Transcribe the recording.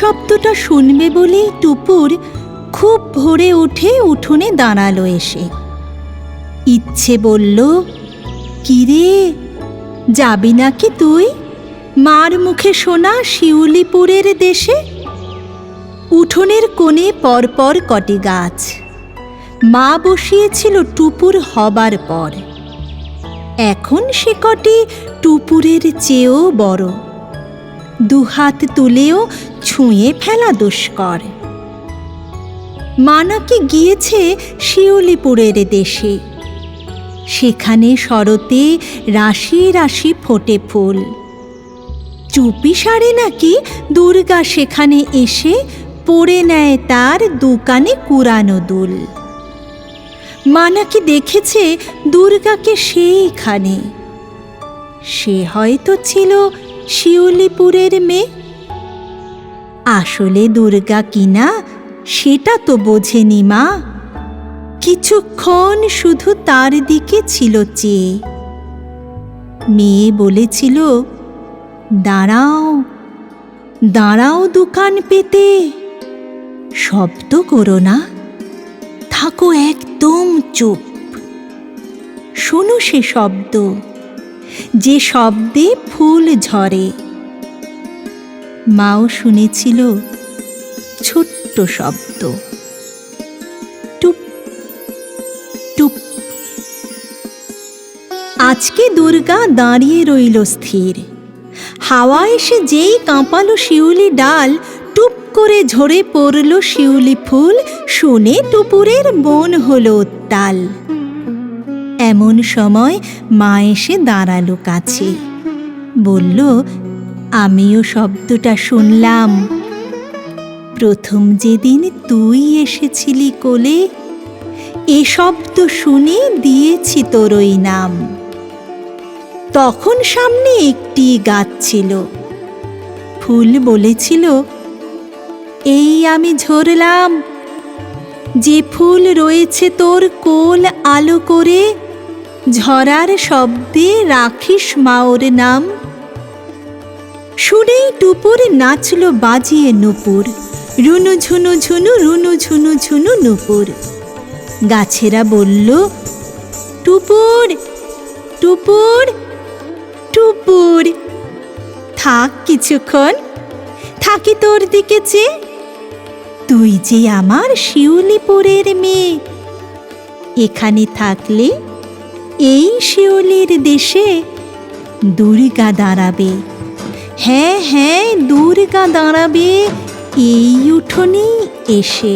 শব্দটা শুনবে বলেই টুপুর খুব ভোরে উঠে উঠোনে দাঁড়াল এসে। ইচ্ছে বলল, কিরে, যাবি নাকি তুই? মার মুখে শোনা শিউলিপুরের দেশে? উঠোনের কোণে পরপর কটি গাছ। মা বসিয়েছিল টুপুর হবার পর। এখন সে কটি টুপুরের চেয়েও বড়। দুহাত তুলেও ছুঁয়ে ফেলা দুষ্কর। মা নাকি গিয়েছে শিউলিপুরের দেশে। সেখানে শরতে রাশি রাশি ফোটে ফুল। চুপি সারে নাকি দুর্গা সেখানে এসে পড়ে নেয় তার দোকানে কুরানো দুল। মা নাকি দেখেছে দুর্গাকে সেইখানে। সে হয়তো ছিল শিউলিপুরের মেয়ে। আসলে দুর্গা কিনা, সেটা তো বোঝেনি মা। কিছুক্ষণ শুধু তার দিকে ছিল চেয়ে। মেয়ে বলেছিল, দাঁড়াও দাঁড়াও দোকান পেতে। শব্দ করো না, থাকো একদম চুপ। শোনো সে শব্দ, যে শব্দে ফুল ঝরে। মাও শুনেছিল ছোট্ট শব্দ। টুপ টুপ। আজকে দুর্গা দাঁড়িয়ে রইল স্থির। হাওয়া এসে যেই কাঁপালো শিউলি ডাল, টুপ করে ঝরে পড়ল শিউলি ফুল, শুনে টুপুরের মন হলো উত্তাল। এমন সময় মা এসে দাঁড়াল কাছে। বলল আমিও শব্দটা শুনলাম। প্রথম যেদিন তুই এসেছিলি কোলে, এ শব্দ শুনে দিয়েছি তোর ওই নাম। তখন সামনে একটি গাছ ছিল। ফুল বলেছিল, এই আমি ঝরলাম। যে ফুল রয়েছে তোর কোল আলো করে, ঝরার শব্দে রাখিস মাওর নাম। শুনেই টুপুর নাচল বাজিয়ে নুপুর। রুনু ঝুনু ঝুনু, রুনু ঝুনু ঝুনু নুপুর। গাছেরা বলল, টুপুর টুপুর টুপুর, থাক কিছুক্ষণ, থাকি তোর দিকে চেয়ে। তুই যে আমার শিউলিপুরের মেয়ে, এখানে থাকলে এই শিউলির দেশে দুর্গা দাঁড়াবে। হ্যাঁ হ্যাঁ দুর্গা দাঁড়াবে এই উঠোনেই এসে।